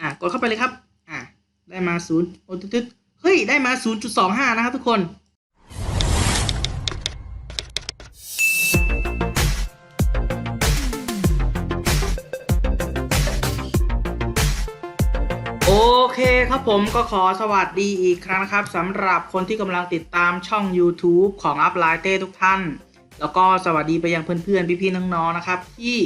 อะกดเข้าไปเลยครับ อะได้มาศูนย์โอ้ตึ๊ดเฮ้ย ได้มา 0.25 นะครับทุกคน โอเคครับผมก็ขอสวัสดีอีกครั้งนะครับสำหรับคนที่กำลังติดตามช่อง YouTube ของ Up l i g h t ทุกท่าน แล้วก็สวัสดีไปยังเพื่อนๆ พี่ๆน้องๆนะครับ ที่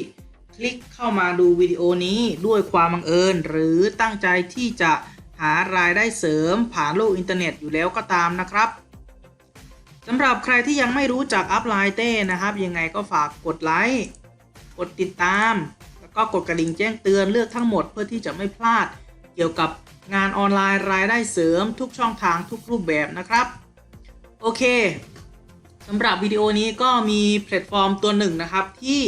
คลิกเข้ามาดูวิดีโอนี้ด้วยความบังเอิญ หรือตั้งใจที่จะหารายได้เสริมผ่านโลกอินเทอร์เน็ตอยู่แล้วก็ตามนะครับสำหรับใครที่ยังไม่รู้จัก Up l i g h t นะครับ ยังไงก็ฝากกดไลค์กดติดตาม แล้วก็กดกระดิ่งแจ้งเตือนเลือกทั้งหมดเพื่อที่จะไม่พลาด เกี่ยวกับงานออนไลน์รายได้เสริมทุกช่องทางทุกรูปแบบนะครับ โอเคสำหรับวิดีโอนี้ก็มีแพลตฟอร์มตัวหนึ่งนะครับที่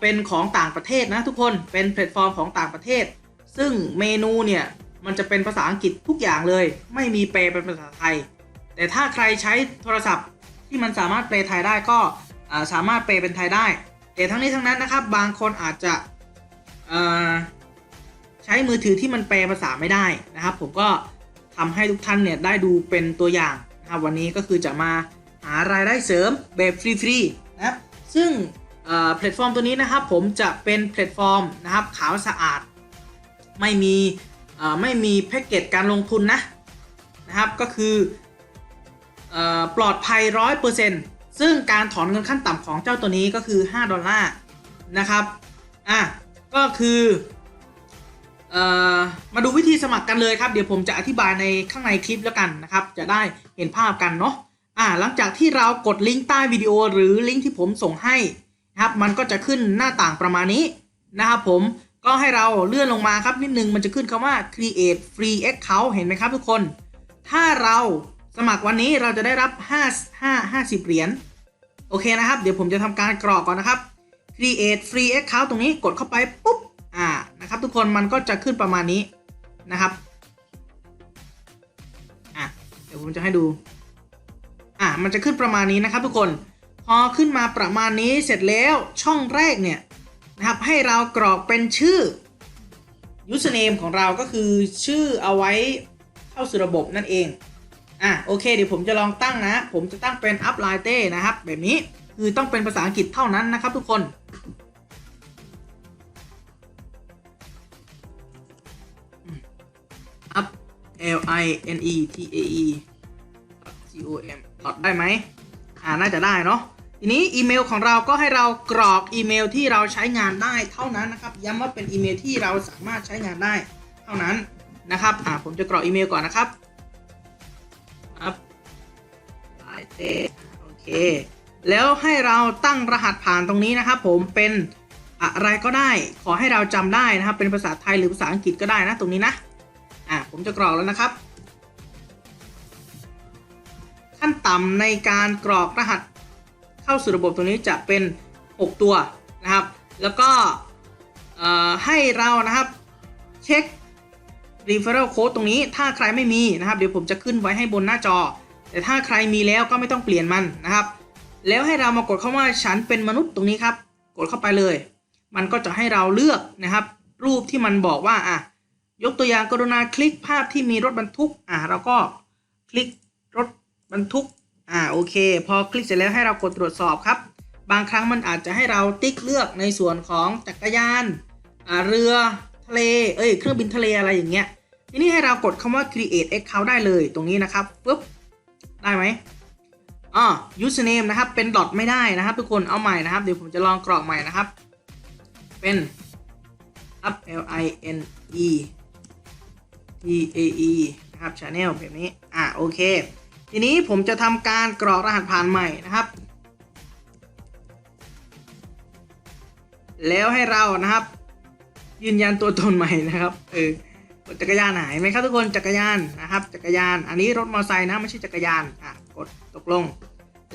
เป็นของต่างประเทศนะทุกคนเป็นแพลตฟอร์มของต่างประเทศ ซึ่งเมนูเนี่ยมันจะเป็นภาษาอังกฤษทุกอย่างเลย ไม่มีแปลเป็นภาษาไทย แต่ถ้าใครใช้โทรศัพท์ที่มันสามารถแปลไทยได้ก็สามารถแปลเป็นไทยได้ แต่ทั้งนี้ทั้งนั้นนะครับบางคนอาจจะใช้มือถือที่มันแปลภาษาไม่ได้นะครับ ผมก็ทำให้ทุกท่านเนี่ยได้ดูเป็นตัวอย่างนะครับวันนี้ก็คือจะมาหารายได้เสริมแบบฟรีๆนะครับซึ่ง แพลตฟอร์มตัวนี้นะครับผมจะเป็นแพลตฟอร์มนะครับขาวสะอาด ไม่มีไม่มีแพ็กเกจการลงทุนนะนะครับก็คืออปลอดภัย 100%ซึ่งการถอนเงินขั้นต่ำของเจ้าตัวนี้ก็คือ 5 ดอลลาร์นะครับอะก็คืออมาดูวิธีสมัครกันเลยครับ เดี๋ยวผมจะอธิบายในข้างในคลิปแล้วกันนะครับ จะได้เห็นภาพกันเนาะอ่าหลังจากที่เรากดลิงก์ใต้วิดีโอหรือลิงก์ที่ผมส่งให้ นะครับมันก็จะขึ้นหน้าต่างประมาณนี้นะครับผมก็ให้เราเลื่อนลงมาครับนิดนึงมันจะขึ้นคำว่า create free account เห็นไหมครับทุกคน ถ้าเราสมัครวันนี้เราจะได้รับ 5 5 50 เหรียญโอเคนะครับ เดี๋ยวผมจะทำการกรอกก่อนนะครับ create free account ตรงนี้กดเข้าไปปุ๊บอ่านะครับ ทุกคนมันก็จะขึ้นประมาณนี้นะครับอะเดี๋ยวผมจะให้ดูอ่ามันจะขึ้นประมาณนี้นะครับทุกคน อขึ้นมาประมาณนี้เสร็จแล้วช่องแรกเนี่ยนะครับให้เรากรอกเป็นชื่อ username ของเราก็คือชื่อเอาไว้เข้าสู่ระบบนั่นเอง อะโอเคเดี๋ยวผมจะลองตั้งนะ ผมจะตั้งเป็น up l i g h t นะครับ แบบนี้คือต้องเป็นภาษาอังกฤษเท่านั้นนะครับทุกคน up l i n e t a e g o m ได้ไหมอ่าน่าจะได้เนาะ ทีนี้อีเมลของเราก็ให้เรากรอกอีเมลที่เราใช้งานได้เท่านั้นนะครับ ย้ำว่าเป็นอีเมลที่เราสามารถใช้งานได้เท่านั้นนะครับอ่าผมจะกรอกอีเมลก่อนนะครับ up i t โอเค แล้วให้เราตั้งรหัสผ่านตรงนี้นะครับ ผมเป็นอะไรก็ได้ ขอให้เราจำได้นะครับ เป็นภาษาไทยหรือภาษาอังกฤษก็ได้นะตรงนี้นะอะผมจะกรอกแล้วนะครับ ขั้นต่ำในการกรอกรหัส เข้าสู่ระบบตรงนี้จะเป็น 6 ตัวนะครับ แล้วก็ให้เรานะครับเช็ค referral code ตรงนี้ถ้าใครไม่มีนะครับ เดี๋ยวผมจะขึ้นไว้ให้บนหน้าจอ แต่ถ้าใครมีแล้วก็ไม่ต้องเปลี่ยนมันนะครับ แล้วให้เรามากดเข้าว่าฉันเป็นมนุษย์ตรงนี้ครับ กดเข้าไปเลย มันก็จะให้เราเลือกนะครับ รูปที่มันบอกว่าอะยกตัวอย่างกรุณาคลิกภาพที่มีรถบรรทุกอ่าเราก็คลิกรถบรรทุก อ่าโอเค พอคลิกเสร็จแล้วให้เรากดตรวจสอบครับ บางครั้งมันอาจจะให้เราติ๊กเลือกในส่วนของจักรยานอ่าเรือทะเลเอ้ยเครื่องบินทะเลอะไรอย่างเงี้ยทีนี้ให้เรากดคำว่า create account ได้เลยตรงนี้นะครับปุ๊บได้ไหมอ๋อ username นะครับ เป็นดอทไม่ได้นะครับ ทุกคนเอาใหม่นะครับ เดี๋ยวผมจะลองกรอกใหม่นะครับ เป็น up l i n e T A E นะครับ Channel แบบนี้ อะ โอเค ทีนี้ผมจะทำการกรอกรหัสผ่านใหม่นะครับ แล้วให้เรานะครับ ยืนยันตัวตนใหม่นะครับเออกดจักรยานหายไหมครับทุกคนจักรยานนะครับ จักรยาน อันนี้รถมอเตอร์ไซค์นะไม่ใช่จักรยานอะกดตกลง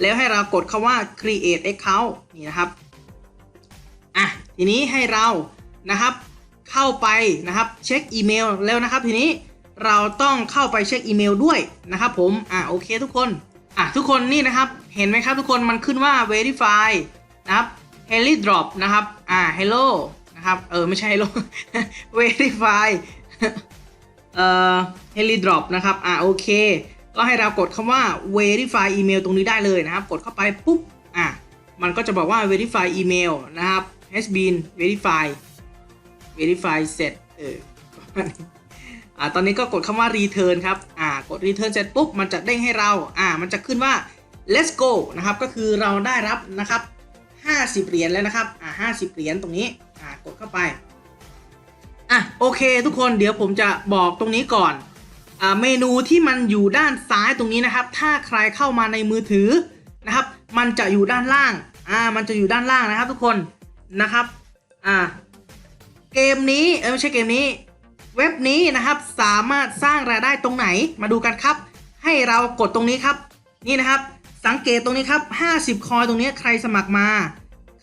แล้วให้เรากดคาว่า create account นี่นะครับอะทีนี้ให้เรานะครับ เข้าไปนะครับ เช็คอีเมลแล้วนะครับทีนี้ เราต้องเข้าไปเช็คอีเมลด้วยนะครับผม อะโอเคทุกคน อะทุกคนนี่นะครับ เห็นไหมครับทุกคนมันขึ้นว่า verify นะครับ helly drop นะครับ อ่า hello นะครับ เออไม่ใช่ลง verify เอ่อ heli drop นะครับ อ่าโอเค ก็ให้เรากดคำว่า verify email ตรงนี้ได้เลยนะครับ กดเข้าไปปุ๊บ อะมันก็จะบอกว่า verify email นะครับ has been verified verify เสร็จเออ อ่าตอนนี้ก็กดคำว่า return ครับอ่ากด return เสร็จปุ๊บมันจะเด้งให้เราอ่ามันจะขึ้นว่า let's go นะครับก็คือเราได้รับนะครับ50 เหรียญแล้วนะครับอ่า50 เหรียญตรงนี้อ่ากดเข้าไปอะโอเคทุกคนเดี๋ยวผมจะบอกตรงนี้ก่อนอ่าเมนูที่มันอยู่ด้านซ้ายตรงนี้นะครับ ถ้าใครเข้ามาในมือถือนะครับ มันจะอยู่ด้านล่างอ่ามันจะอยู่ด้านล่างนะครับทุกคนนะครับอ่าเกมนี้เออไม่ใช่เกมนี้ เว็บนี้นะครับสามารถสร้างรายได้ตรงไหนมาดูกันครับ ให้เรากดตรงนี้ครับ นี่นะครับ สังเกตตรงนี้ครับ 50 คอยตรงนี้ใครสมัครมา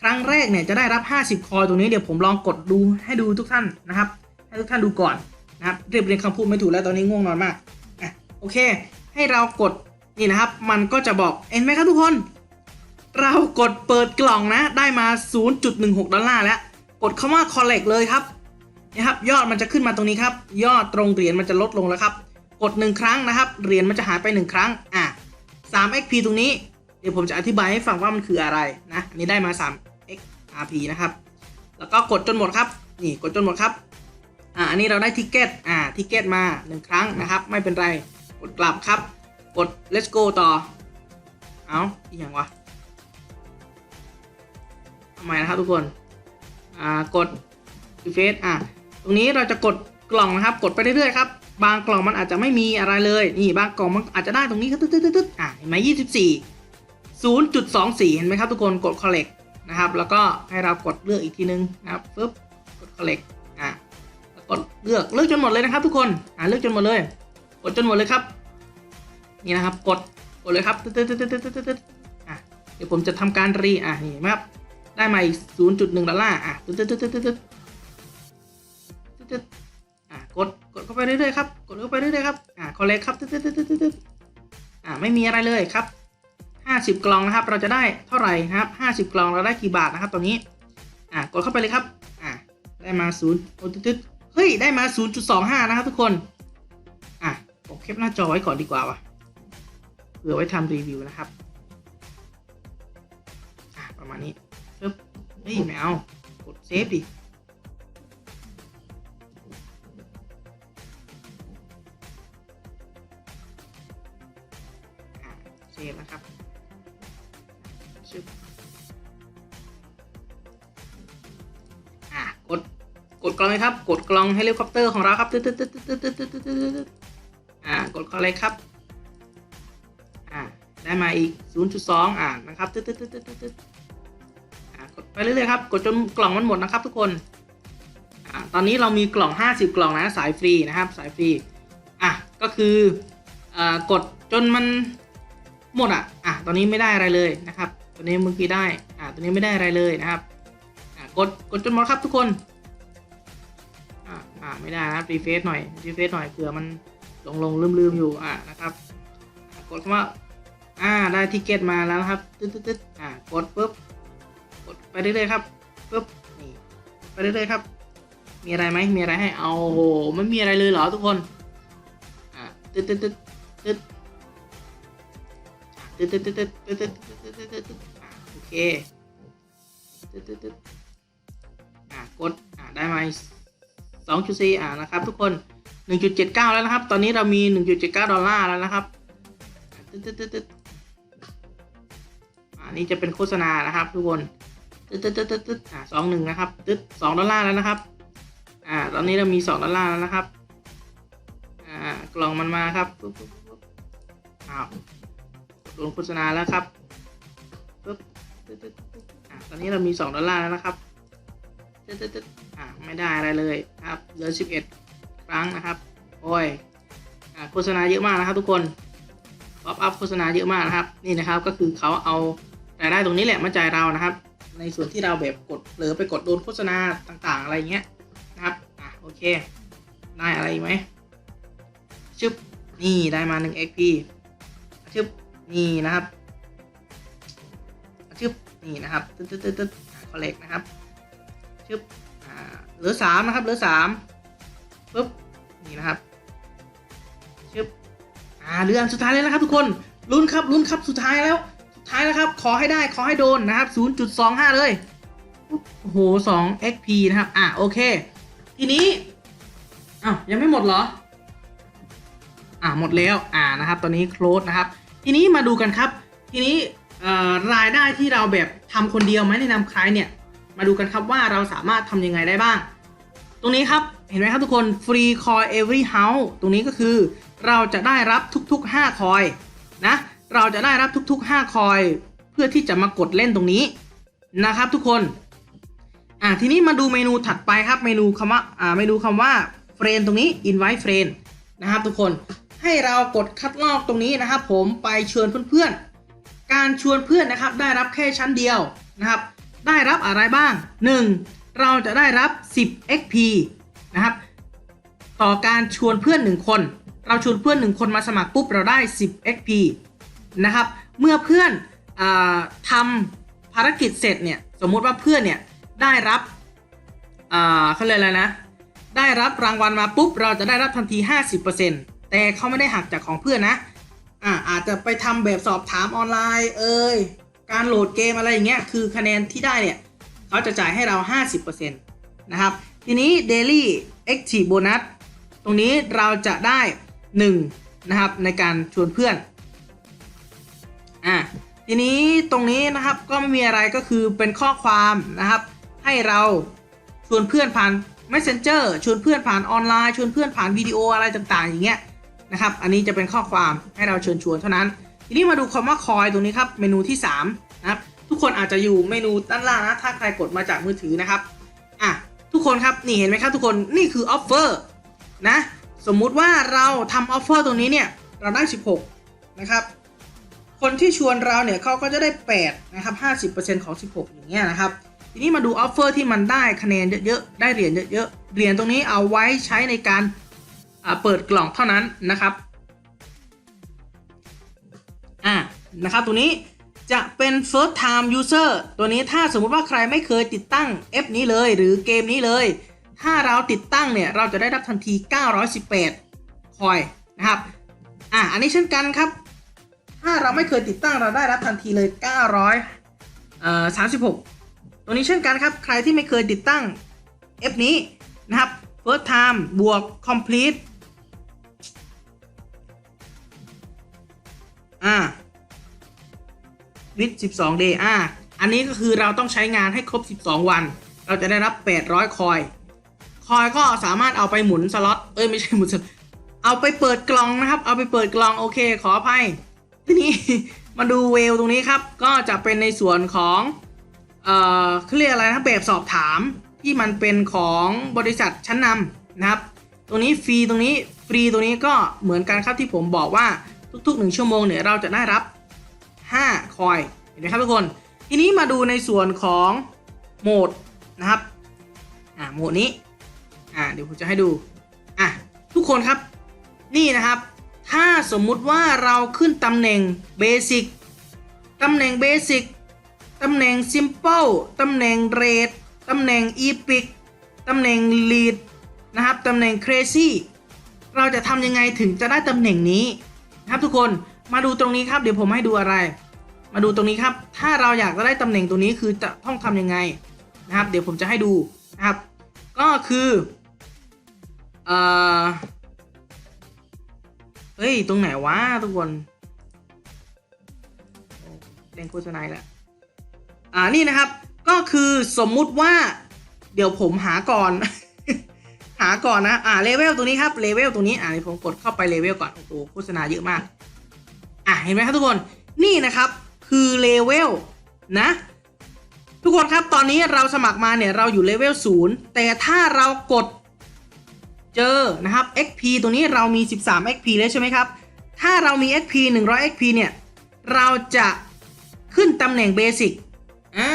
ครั้งแรกเนี่ยจะได้รับ 50 คอยตรงนี้เดี๋ยวผมลองกดดูให้ดูทุกท่านนะครับ ให้ทุกท่านดูก่อนนะครับเรียบเรียงคำพูดไม่ถูกแล้วตอนนี้ง่วงนอนมากอะโอเค ให้เรากดนี่นะครับ มันก็จะบอกเห็นไหมครับทุกคน เรากดเปิดกล่องนะได้มา 0.16 ดอลลาร์แล้ว กดคำว่า collect เลยครับ นะครับ ยอดมันจะขึ้นมาตรงนี้ครับ ยอดตรงเหรียญมันจะลดลงแล้วครับ กด 1 ครั้งนะครับ เหรียญมันจะหายไป 1 ครั้ง อะ 3 XP ตรงนี้ เดี๋ยวผมจะอธิบายให้ฟังว่ามันคืออะไรนะ อันนี้ได้มา 3 XRP นะครับ แล้วก็กดจนหมดครับ นี่กดจนหมดครับ อะ อันนี้เราได้ทิกเก็ตอ่าทิกเก็ตมา 1 ครั้งนะครับ ไม่เป็นไร กดกลับครับ กด let's go ต่อ เอาอีกอย่างวะทำไมนะครับทุกคน อ่า กดเฟซอะ ตรงนี้เราจะกดกล่องนะครับ กดไปเรื่อยๆครับ บางกล่องมันอาจจะไม่มีอะไรเลย นี่บางกล่องมันอาจจะได้ตรงนี้ครับตึ๊ดตึ๊ดตึ๊ดอะเห็นไหมยี่สิบสี่ศูนย์จุดสองสี่เห็นไหมครับทุกคน กด collect นะครับ แล้วก็ให้เรากดเลือกอีกทีนึงนะครับปึ๊บ กด collect อะแล้วกดเลือก เลือกจนหมดเลยนะครับ ทุกคน อะเลือกจนหมดเลย กดจนหมดเลยครับ นี่นะครับ กด กดเลยครับตึ๊ดตึ๊ดตึ๊ดตึ๊ดตึ๊ดตึ๊ดอะ เดี๋ยวผมจะทำการรี อะ นี่เห็นไหมครับ ได้มาอีก0.1ดอลลาร์ อะตึ๊ดตึ๊ดตึ๊ดตึ๊ด ตึ๊ดตึ๊ดอะกดกดเข้าไปเรื่อยๆครับกดเข้าไปเรื่อยๆครับอะคอลเลกครับตึ๊ดตึ๊ดตึ๊ดตึ๊ดตึ๊ดอะไม่มีอะไรเลยครับ 50 กล่องนะครับ เราจะได้เท่าไหร่ครับ 50 กล่องเราได้กี่บาทนะครับตอนนี้อะกดเข้าไปเลยครับอะได้มา0โอ้ตึ๊ดตึ๊ดเฮ้ยได้มา 0.25 นะครับทุกคนอะผมแคปหน้าจอไว้ก่อนดีกว่าวะเผื่อไว้ทำรีวิวนะครับอะประมาณนี้ปึ๊บเฮ้ยไม่เอากดเซฟดิ เซฟนะครับชึบอะกดกดกล่องเลยครับ กดกล่องเฮลิคอปเตอร์ของเราครับตึ๊ดตึ๊ดตึ๊ดตึ๊ดตึ๊ดตึ๊ดตึ๊ดตึ๊ดตึ๊ดตึ๊ดอะกดกล่องเลยครับอะได้มาอีก 0.2 อะนะครับตึ๊ดตึ๊ดตึ๊ดตึ๊ดตึ๊ดอะกดไปเรื่อยๆครับกดจนกล่องมันหมดนะครับ ทุกคนอะตอนนี้เรามีกล่อง 50 กล่องนะสายฟรีนะครับ สายฟรีอะก็คืออ่ากดจนมัน หมดอะอะตอนนี้ไม่ได้อะไรเลยนะครับตอนนี้เมื่อกี้ได้อะตอนนี้ไม่ได้อะไรเลยนะครับอะกดกดจนหมดครับทุกคนอะอะไม่ได้นะรีเฟซหน่อยรีเฟซหน่อยเผื่อมันลงลงลืมลืมอยู่อะนะครับอะกดคำว่าอ่าได้ทิเก็ตมาแล้วนะครับตึ๊ดตึ๊ดตึ๊ดอะกดปุ๊บกดไปเรื่อยๆครับปุ๊บนี่ไปเรื่อยๆครับ มีอะไรไหมมีอะไรให้เอาโอ้โหไม่มีอะไรเลยเหรอทุกคนอะตึ๊ดตึ๊ดตึ๊ดตึ๊ด ตึ๊ดตึ๊ดตึ๊ดตึ๊ดตึ๊ดตึ๊ดตึ๊ดตึ๊ดตึ๊ดอะโอเคตึ๊ดตึ๊ดตึ๊ดอะกดอะได้ไหมสองจุดสี่อะนะครับ ทุกคนหนึ่งจุดเจ็ดเก้าแล้วนะครับ ตอนนี้เรามีหนึ่งจุดเจ็ดเก้าดอลลาร์แล้วนะครับตึ๊ดตึ๊ดตึ๊ดตึ๊ดอันนี้จะเป็นโฆษณานะครับ ทุกคนตึ๊ดตึ๊ดตึ๊ดตึ๊ดตึ๊ดอ่าสองหนึ่งนะครับตึ๊ดสองดอลลาร์แล้วนะครับ อ่า ตอนนี้เรามีสองดอลลาร์แล้วนะครับ อ่ากล่องมันมาครับปุ๊บปุ๊บปุ๊บอ้าว โดนโฆษณาแล้วครับปุ๊บตึ๊ดตึ๊ดตึ๊ดอ่าตอนนี้เรามีสองดอลลาร์แล้วนะครับตึ๊ดตึ๊ดตึ๊ดอ่าไม่ได้อะไรเลยครับเหลือสิบเอ็ดครั้งนะครับ โอ้ยอ่าโฆษณาเยอะมากนะครับทุกคนป๊อปอัพโฆษณาเยอะมากนะครับ นี่นะครับก็คือเขาเอารายได้ตรงนี้แหละมาจ่ายเรานะครับ ในส่วนที่เราแบบกดเผลอไปกดโดนโฆษณาต่างๆ อะไรเงี้ยนะครับอะโอเค ได้อะไรไหมชึบนี่ได้มา 1 XP ชึบ นี่นะครับชึบนี่นะครับตึ๊ดตึ๊ดตึ๊ดตึ๊ดคอลเลกนะครับชึบอ่าเหลือสามนะครับเหลือสามปุ๊บนี่นะครับชึบอ่าเหลืออันสุดท้ายเลยนะครับทุกคนลุ้นครับลุ้นครับสุดท้ายแล้วสุดท้ายแล้วครับ ขอให้ได้ขอให้โดนนะครับ 0.25 เลยปุ๊บโอ้โห2 XP นะครับ อะโอเค ทีนี้อ้าวยังไม่หมดเหรอ อ่าหมดแล้ว อ่านะครับ ตอนนี้ close นะครับ ทีนี้มาดูกันครับ ทีนี้รายได้ที่เราแบบทำคนเดียวไม่ได้นำใครเนี่ย มาดูกันครับว่าเราสามารถทำยังไงได้บ้าง ตรงนี้ครับเห็นไหมครับทุกคน free coin every house ตรงนี้ก็คือเราจะได้รับทุกๆ 5 คอยนะ เราจะได้รับทุกๆ 5 คอย เพื่อที่จะมากดเล่นตรงนี้นะครับทุกคน อ่าทีนี้มาดูเมนูถัดไปครับ เมนูคำว่า อ่า เมนูคำว่า friend ตรงนี้ invite friend นะครับทุกคน ให้เรากดคัดลอกตรงนี้นะครับ ผมไปเชิญเพื่อนๆ การชวนเพื่อนนะครับ ได้รับแค่ชั้นเดียวนะครับ ได้รับอะไรบ้าง 1. เราจะได้รับ 10 XP นะครับ ต่อการชวนเพื่อน 1 คน เราชวนเพื่อน 1 คนมาสมัครปุ๊บเราได้ 10 XP นะครับ เมื่อเพื่อนอทำภารกิจเสร็จเนี่ย สมมุติว่าเพื่อนเนี่ยได้รับเขาเรียกอะไรนะ ได้รับรางวัลมาปุ๊บเราจะได้รับทันที 50% แต่เขาไม่ได้หักจากของเพื่อนนะอ่าอาจจะไปทำแบบสอบถามออนไลน์เอ่ยการโหลดเกมอะไรอย่างเงี้ยคือคะแนนที่ได้เนี่ยเขาจะจ่ายให้เรา 50%นะครับ ทีนี้ Daily Active Bonus ตรงนี้เราจะได้ 1 นะครับ ในการชวนเพื่อนอะทีนี้ตรงนี้นะครับก็ไม่มีอะไรก็คือเป็นข้อความนะครับ ให้เราชวนเพื่อนผ่าน Messenger ชวนเพื่อนผ่านออนไลน์ ชวนเพื่อนผ่านวิดีโออะไรต่างๆ อย่างเงี้ย นะครับ อันนี้จะเป็นข้อความให้เราเชิญชวนเท่านั้น ทีนี้มาดูคำว่าคอยตรงนี้ครับ เมนูที่ 3 นะครับ ทุกคนอาจจะอยู่เมนูด้านล่างนะ ถ้าใครกดมาจากมือถือนะครับ อะ ทุกคนครับ นี่เห็นไหมครับทุกคน นี่คือออฟเฟอร์นะ สมมุติว่าเราทำออฟเฟอร์ตรงนี้เนี่ย เราได้ 16 นะครับ คนที่ชวนเราเนี่ยเขาก็จะได้ 8 นะครับ 50%ของ 16 อย่างเงี้ยนะครับ ทีนี้มาดูออฟเฟอร์ที่มันได้คะแนนเยอะๆ ได้เหรียญเยอะๆ เหรียญตรงนี้เอาไว้ใช้ในการ เปิดกล่องเท่านั้นนะครับอ่านะครับตัวนี้จะเป็น first time user ตัวนี้ถ้าสมมุติว่าใครไม่เคยติดตั้งแอปนี้เลยหรือเกมนี้เลย ถ้าเราติดตั้งเนี่ย เราจะได้รับทันที 918 คอยนะครับ อ่าอันนี้เช่นกันครับ ถ้าเราไม่เคยติดตั้งเราได้รับทันทีเลย 900เอ่อ36 ตัวนี้เช่นกันครับ ใครที่ไม่เคยติดตั้งแอปนี้นะครับ first time บวก complete อ่าวิด12 day อ่าอันนี้ก็คือเราต้องใช้งานให้ครบ 12 วัน เราจะได้รับ 800 คอย คอยก็สามารถเอาไปหมุนสล็อต เอ้ยไม่ใช่หมุนสล็อต เอาไปเปิดกล่องนะครับ เอาไปเปิดกล่องโอเค ขออภัย ทีนี้มาดูเวลตรงนี้ครับ ก็จะเป็นในส่วนของ เอ่อเขาเรียกอะไรนะแบบสอบถามที่มันเป็นของบริษัทชั้นนำนะครับ ตรงนี้ฟรีตรงนี้ฟรีตรงนี้ก็เหมือนกันครับที่ผมบอกว่า ทุกๆ 1 ชั่วโมงเนี่ยเราจะได้รับ 5 คอยเห็นไหมครับทุกคน ทีนี้มาดูในส่วนของโหมดนะครับอ่าโหมดนี้อ่าเดี๋ยวผมจะให้ดูอะทุกคนครับนี่นะครับ ถ้าสมมุติว่าเราขึ้นตำแหน่งเบสิกตำแหน่งเบสิกตำแหน่งซิมเ l ิลตำแหน่งเรดตำแหน่งอีพิกตำแหน่งลีดนะครับตำแหน่งเครซี่เราจะทำยังไงถึงจะได้ตำแหน่งนี้ ครับทุกคนมาดูตรงนี้ครับเดี๋ยวผมให้ดูอะไร มาดูตรงนี้ครับ ถ้าเราอยากจะได้ตำแหน่งตัวนี้คือจะต้องทำยังไงนะครับ เดี๋ยวผมจะให้ดูนะครับ ก็คือเอ่อเฮ้ยตรงไหนวะทุกคนเล่นโฆษณาแล้วอ่านี่นะครับ ก็คือสมมุติว่า เดี๋ยวผมหาก่อนาก่อนนะ อ่าเลเวลตรงนี้ครับเลเวลตรงนี้ อ่าเดี๋ยวผมกดเข้าไปเลเวลก่อน โอ้โหโฆษณาเยอะมาก อะเห็นไหมครับทุกคน นี่นะครับ คือเลเวลนะ ทุกคนครับ ตอนนี้เราสมัครมาเนี่ย เราอยู่เลเวล0แต่ถ้าเรากดเจอ นะครับ XP ตัวนี้เรามี 13 XP เลยใช่ไหมครับ ถ้าเรามี XP 100 XP เนี่ย เราจะขึ้นตำแหน่งเบสิก อ่า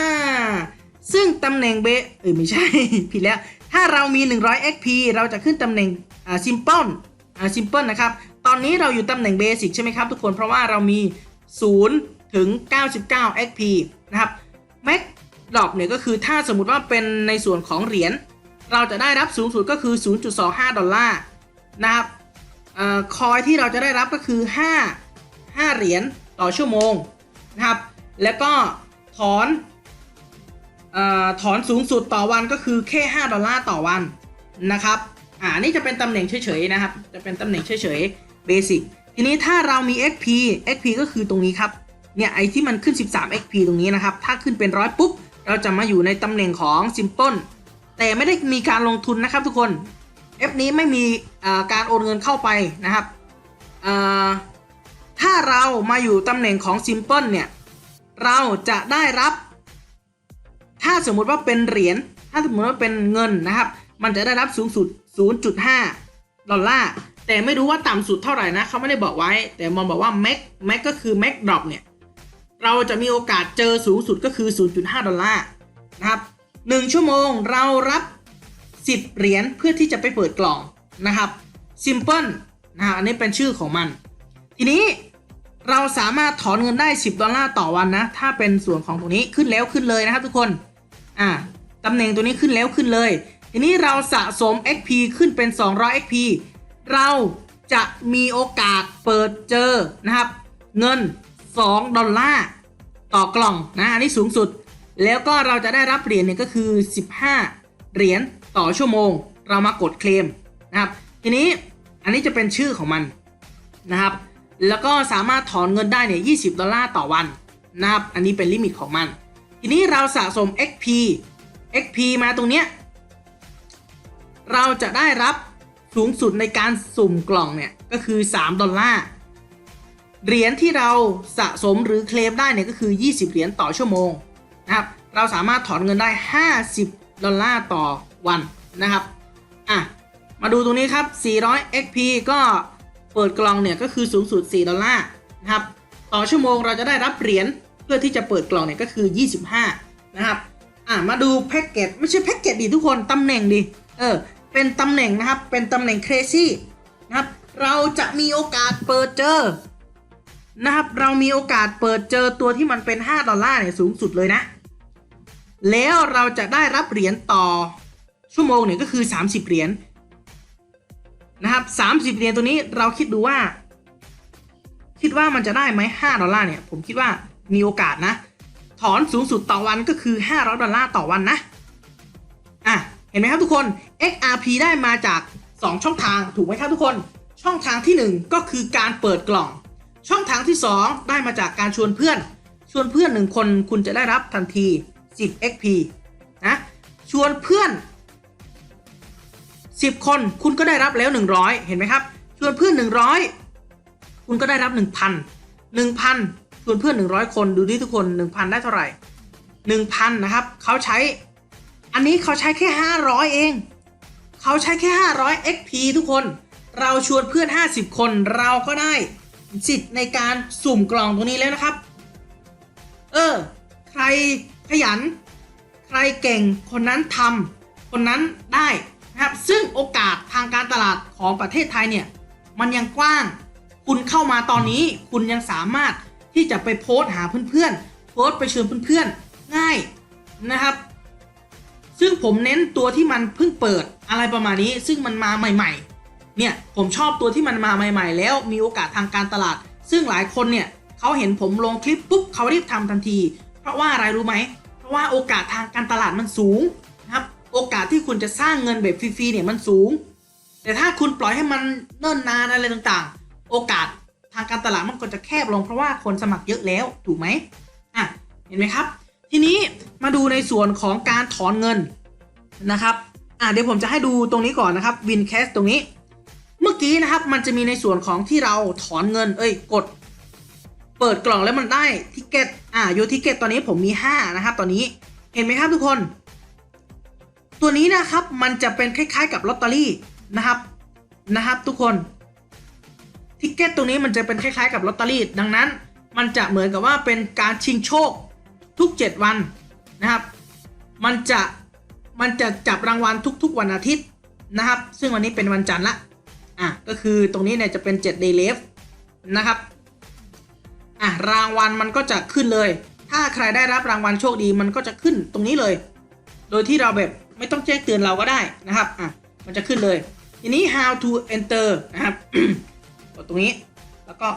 ซึ่งตำแหน่งเบเออไม่ใช่ ผิดแล้ว ถ้าเรามี 100 XP เราจะขึ้นตำแหน่งอ่า simple อ่า simple นะครับ ตอนนี้เราอยู่ตำแหน่งเบสิกใช่ไหมครับทุกคน เพราะว่าเรามี 0 ถึง 99 XP นะครับ Max Drop เนี่ยก็คือถ้าสมมติว่าเป็นในส่วนของเหรียญ เราจะได้รับสูงสุดก็คือ 0.25 ดอลลาร์นะครับอคอยที่เราจะได้รับก็คือ 5 5 เหรียญต่อชั่วโมงนะครับ แล้วก็ถอน ถอนสูงสุดต่อวันก็คือแค่ 5 ดอลลาร์ต่อวันนะครับอ่านี่จะเป็นตำแหน่งเฉยๆนะครับ จะเป็นตำแหน่งเฉยๆเบสิกทีนี้ถ้าเรามี XP XP ก็คือตรงนี้ครับ เนี่ยไอที่มันขึ้น 13 XP ตรงนี้นะครับ ถ้าขึ้นเป็นร้อยปุ๊บ เราจะมาอยู่ในตำแหน่งของ Simple แต่ไม่ได้มีการลงทุนนะครับทุกคน F นี้ไม่มีการโอนเงินเข้าไปนะครับ ถ้าเรามาอยู่ตำแหน่งของ Simple เนี่ย เราจะได้รับ ถ้าสมมุติว่าเป็นเหรียญ ถ้าสมมติว่าเป็นเงินนะครับ มันจะได้รับสูงสุด 0.5 ดอลลาร์ แต่ไม่รู้ว่าต่ำสุดเท่าไหร่นะเขาไม่ได้บอกไว้ แต่มันบอกว่า max max ก็คือ max drop เนี่ย เราจะมีโอกาสเจอสูงสุดก็คือ 0.5 ดอลลาร์นะครับ1ชั่วโมงเรารับ 10 เหรียญเพื่อที่จะไปเปิดกล่องนะครับ simple นะครับอันนี้เป็นชื่อของมัน ทีนี้เราสามารถถอนเงินได้ 10 ดอลลาร์ต่อวันนะ ถ้าเป็นส่วนของตรงนี้ขึ้นแล้วขึ้นเลยนะครับทุกคน อ่าตำแหน่งตัวนี้ขึ้นแล้วขึ้นเลย ทีนี้เราสะสม XP ขึ้นเป็น 200 XP เราจะมีโอกาสเปิดเจอนะครับ เงิน 2 ดอลลาร์ต่อกล่องนะอันนี้สูงสุด แล้วก็เราจะได้รับเหรียญเนี่ยก็คือ 15 เหรียญต่อชั่วโมง เรามากดเคลมนะครับ ทีนี้อันนี้จะเป็นชื่อของมันนะครับ แล้วก็สามารถถอนเงินได้เนี่ย 20 ดอลลาร์ต่อวันนะครับ อันนี้เป็นลิมิตของมัน ทีนี้เราสะสม XP XP มาตรงเนี้ย เราจะได้รับสูงสุดในการสุ่มกล่องเนี่ย ก็คือ 3 ดอลลาร์ เหรียญที่เราสะสมหรือเคลมได้เนี่ยก็คือ 20 เหรียญต่อชั่วโมงนะครับ เราสามารถถอนเงินได้ 50 ดอลลาร์ต่อวันนะครับ อะ มาดูตรงนี้ครับ 400 XP ก็เปิดกล่องเนี่ยก็คือสูงสุด 4 ดอลลาร์นะครับ ต่อชั่วโมงเราจะได้รับเหรียญ พื่อที่จะเปิดกล่องเนี่ยก็คือ 25 นะครับอะมาดูแพ็กเกจไม่ใช่แพ็กเกจดิทุกคนตำแหน่งดิเออเป็นตำแหน่งนะครับเป็นตำแหน่ง crazy นะครับเราจะมีโอกาสเปิดเจอนะครับเรามีโอกาสเปิดเจอตัวที่มันเป็น 5 ดอลลาร์เนี่ยสูงสุดเลยนะ แล้วเราจะได้รับเหรียญต่อชั่วโมงเนี่ยก็คือ 30 เหรียญนะครับ30 เหรียญตัวนี้เราคิดดูว่า คิดว่ามันจะได้ไหม5ดอลลาร์เนี่ยผมคิดว่า มีโอกาสนะ ถอนสูงสุดต่อวันก็คือ 500 ดอลลาร์ต่อวันนะ อะ เห็นไหมครับทุกคน XRP ได้มาจาก 2 ช่องทางถูกไหมครับทุกคน ช่องทางที่ 1 ก็คือการเปิดกล่อง ช่องทางที่ 2 ได้มาจากการชวนเพื่อน ชวนเพื่อน 1 คนคุณจะได้รับทันที 10 XP นะ ชวนเพื่อน 10 คนคุณก็ได้รับแล้ว 100 เห็นไหมครับ ชวนเพื่อน 100 คุณก็ได้รับ 1,000 1,000 ชวนเพื่อน 100 คนดูดิทุกคน 1,000 ได้เท่าไหร่ 1,000 นะครับ เขาใช้ อันนี้เขาใช้แค่ 500 เอง เขาใช้แค่ 500 XP ทุกคน เราชวนเพื่อน 50 คนเราก็ได้สิทธิ์ในการสุ่มกล่องตรงนี้แล้วนะครับ เออ ใครขยัน ใครเก่งคนนั้นทำคนนั้นได้นะครับ ซึ่งโอกาสทางการตลาดของประเทศไทยเนี่ย มันยังกว้าง คุณเข้ามาตอนนี้คุณยังสามารถ ที่จะไปโพสต์หาเพื่อนๆ โพสต์ไปเชิญเพื่อนๆ ง่ายนะครับ ซึ่งผมเน้นตัวที่มันเพิ่งเปิดอะไรประมาณนี้ ซึ่งมันมาใหม่ ๆ เนี่ยผมชอบตัวที่มันมาใหม่ ๆ แล้วมีโอกาสทางการตลาด ซึ่งหลายคนเนี่ยเขาเห็นผมลงคลิปปุ๊บเขารีบทำทันที เพราะว่าอะไรรู้ไหม เพราะว่าโอกาสทางการตลาดมันสูงนะครับ โอกาสที่คุณจะสร้างเงินแบบฟรีๆเนี่ยมันสูง แต่ถ้าคุณปล่อยให้มันเนิ่นนานอะไรต่างๆ โอกาส ทางการตลาดมันก็จะแคบลงเพราะว่าคนสมัครเยอะแล้วถูกไหมอะเห็นไหมครับ ทีนี้มาดูในส่วนของการถอนเงินนะครับอะเดี๋ยวผมจะให้ดูตรงนี้ก่อนนะครับวินแคสตรงนี้ เมื่อกี้นะครับมันจะมีในส่วนของที่เราถอนเงิน เอ้ยกด เปิดกล่องแล้วมันได้ทิกเก็ตอ่าโยทิกเก็ตตอนนี้ผมมี 5 นะครับ ตอนนี้เห็นไหมครับทุกคน ตัวนี้นะครับมันจะเป็นคล้ายๆกับลอตเตอรี่นะครับนะครับ ทุกคน ทิกเก็ตตรงนี้มันจะเป็นคล้ายๆกับลอตเตอรี่ดังนั้น มันจะเหมือนกับว่าเป็นการชิงโชคทุก 7 วันนะครับ มันจะมันจะจับรางวัลทุกๆวันอาทิตย์นะครับ ซึ่งวันนี้เป็นวันจันทร์ละอะก็คือตรงนี้เนี่ยจะเป็น 7 day left นะครับอะรางวัลมันก็จะขึ้นเลย ถ้าใครได้รับรางวัลโชคดีมันก็จะขึ้นตรงนี้เลย โดยที่เราแบบไม่ต้องแจ้งเตือนเราก็ได้นะครับอะมันจะขึ้นเลย ทีนี้ how to enter นะครับ ดตรงนี้ แล้วก็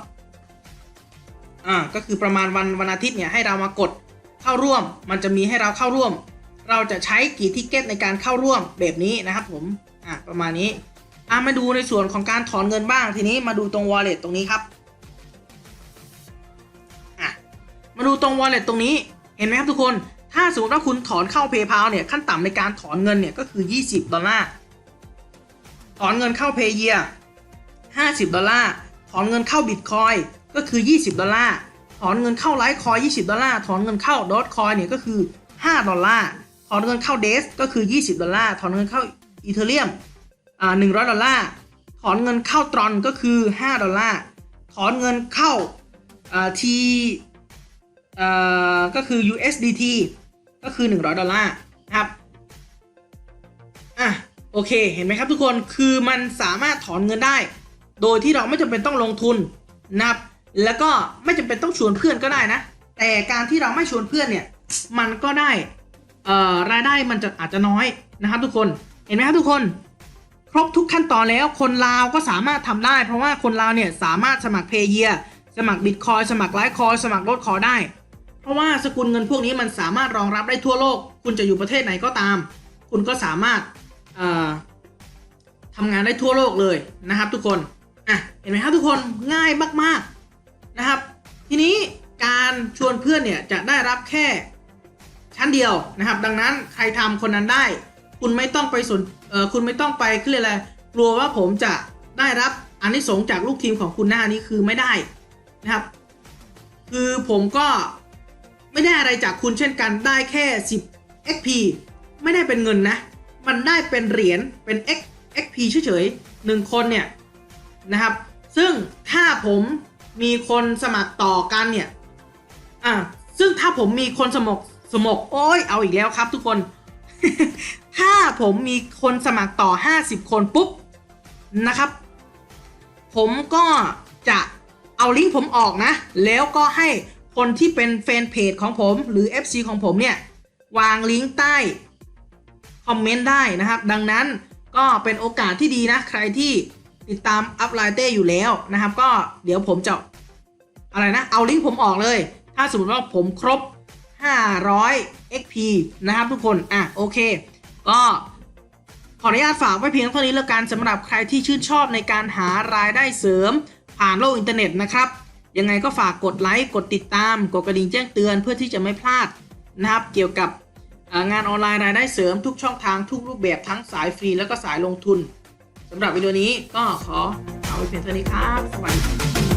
อ่า ก็คือประมาณวันวันอาทิตย์เนี่ยให้เรามากดเข้าร่วม มันจะมีให้เราเข้าร่วม เราจะใช้กี่ทิเก็ตในการเข้าร่วมแบบนี้นะครับผม อะประมาณนี้ อะมาดูในส่วนของการถอนเงินบ้าง ทีนี้มาดูตรง wallet ตรงนี้ครับ อะ มาดูตรง wallet ตรงนี้ เห็นไหมครับทุกคน ถ้าสมมติว่าคุณถอนเข้า PayPal เนี่ย ขั้นต่ำในการถอนเงินเนี่ยก็คือ 20 ดอลลาร์ ถอนเงินเข้า p a y เ e ีย 50 ดอลลาร์ ถอนเงินเข้า Bitcoin ก็คือ 20 ดอลลาร์ ถอนเงินเข้า Litecoin 20 ดอลลาร์ ถอนเงินเข้า Dogecoin เนี่ยก็คือ 5 ดอลลาร์ ถอนเงินเข้า d e s ก็คือ 20 ดอลลาร์ ถอนเงินเข้า Ethereum อ่า100 ดอลลาร์ ถอนเงินเข้า Tron ก็คือ 5 ดอลลาร์ ถอนเงินเข้าอ่า T อ่าก็คือ USDT ก็คือ 100 ดอลลาร์ครับอะโอเค เห็นไหมครับทุกคน คือมันสามารถถอนเงินได้ โดยที่เราไม่จำเป็นต้องลงทุนนะครับแล้วก็ไม่จำเป็นต้องชวนเพื่อนก็ได้นะ แต่การที่เราไม่ชวนเพื่อนเนี่ยมันก็ได้เอ่อรายได้มันจะอาจจะน้อยนะครับ ทุกคนเห็นไหมครับทุกคน ครบทุกขั้นตอนแล้วคนลาวก็สามารถทำได้ เพราะว่าคนลาวเนี่ยสามารถสมัครเพย์เยียสมัครบิตคอยสมัครไลท์คอยสมัครรถคอได้ เพราะว่าสกุลเงินพวกนี้มันสามารถรองรับได้ทั่วโลก คุณจะอยู่ประเทศไหนก็ตาม คุณก็สามารถเอ่อทำงานได้ทั่วโลกเลยนะครับ ทุกคน อะเห็นไหมครับทุกคนง่ายมากๆนะครับ ทีนี้การชวนเพื่อนเนี่ยจะได้รับแค่ชั้นเดียวนะครับ ดังนั้นใครทำคนนั้นได้ คุณไม่ต้องไปสนเออคุณไม่ต้องไปคืออะไรกลัวว่าผมจะได้รับอานิสงส์จากลูกทีมของคุณหน้านี้คือไม่ได้นะครับ คือผมก็ไม่ได้อะไรจากคุณเช่นกันได้แค่ 10 XP ไม่ได้เป็นเงินนะ มันได้เป็นเหรียญเป็น X XP เฉยๆหนึ่งคนเนี่ย นะครับ ซึ่งถ้าผมมีคนสมัครต่อกันเนี่ยอ่าซึ่งถ้าผมมีคนสมัครสมัครโอ้ยเอาอีกแล้วครับ ทุกคน ถ้าผมมีคนสมัครต่อ 50 คนปุ๊บนะครับ ผมก็จะเอาลิงก์ผมออกนะ แล้วก็ให้คนที่เป็นแฟนเพจของผมหรือ FC ของผมเนี่ยวางลิงก์ใต้คอมเมนต์ได้นะครับ ดังนั้นก็เป็นโอกาสที่ดีนะ ใครที่ ติดตามอัพไลน์เต้อยู่แล้วนะครับ ก็เดี๋ยวผมจะอะไรนะ เอาลิงก์ผมออกเลย ถ้าสมมติว่าผมครบ 500 XP นะครับทุกคน อะโอเค ก็ขออนุญาตฝากไว้เพียงเท่านี้แล้วกันสำหรับใครที่ชื่นชอบในการหารายได้เสริม ผ่านโลกอินเทอร์เน็ตนะครับ ยังไงก็ฝากกดไลค์กดติดตาม กดกระดิ่งแจ้งเตือนเพื่อที่จะไม่พลาดนะครับ เกี่ยวกับงานออนไลน์รายได้เสริมทุกช่องทางทุกรูปแบบทั้งสายฟรีแล้วก็สายลงทุน สำหรับวิดีโอนี้ก็ขอเอาไว้เพียงเท่านี้ครับ สวัสดีครับ